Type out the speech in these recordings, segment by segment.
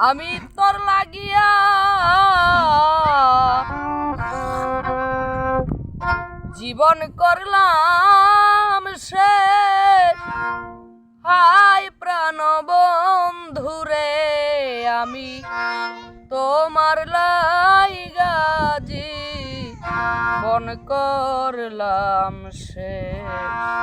আমি তোর লাগিয়া জীবন করলাম সে হাই প্রাণ বন্ধুরে আমি তোমার লাইগা জীবন করলাম শেষ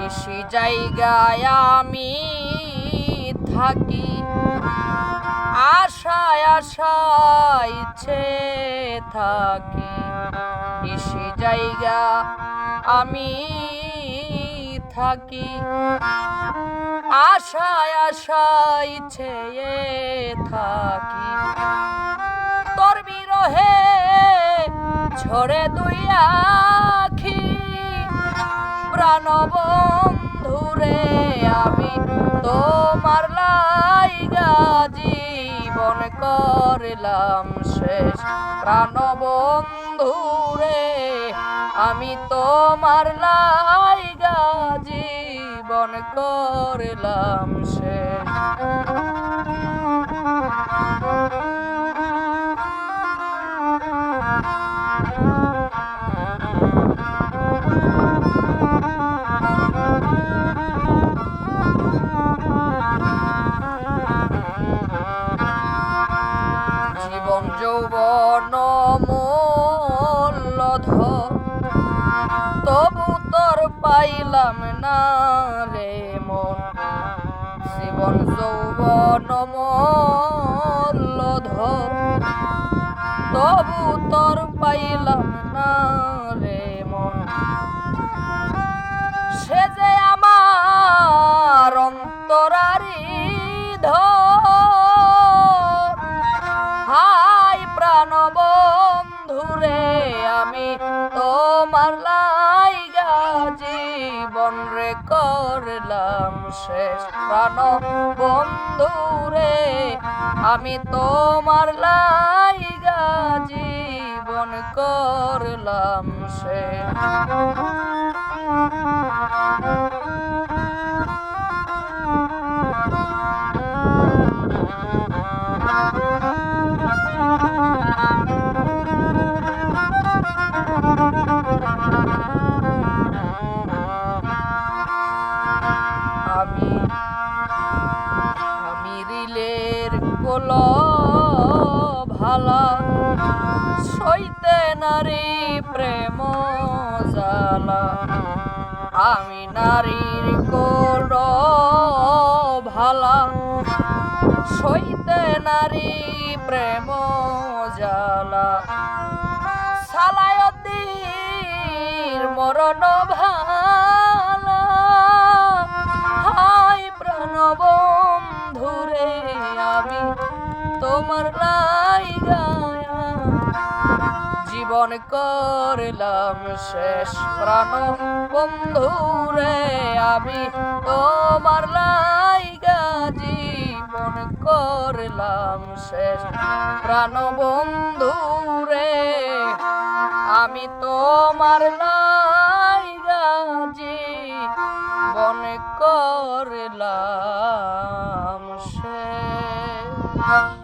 বেশি জায়গায় আমি থাকি। আশায় আশায় ইচ্ছে থাকি। বেশি জায়গা আমি থাকি। আশায় আশায় ইচ্ছে থাকি। তোর বিরহে ছড়ে দুই আখি প্রাণ বন্ধুরে আমি তোমার লাইগা জীবন করলাম শেষ। প্রাণ বন্ধুরে আমি তোমার লাইগা জীবন করলাম শেষ। জীবন পাইলাম না রে মন। জীবন যৌবন মূল্যধর তবু তোর পাইলাম না রে মন। সে যে আমার অন্তরারি হাই প্রাণ বন্ধুরে আমি শেষ প্রাণ বন্ধুরে আমি তোমার লাইগা জীবন করলাম শেষ। কোল ভালা। সইতে নারী প্রেম জালা আমি নারীর কোল, ভালা। সইতে নারী প্রেম জালা সালায়তির মরণ তোমার লাইগা জীবন করলাম শেষ প্রাণ। বন্ধুরে, আমি তোমার লাইগা জীবন করলাম শেষ প্রাণ। বন্ধুরে, আমি তোমার লাইগা জীবন করলাম শেষ।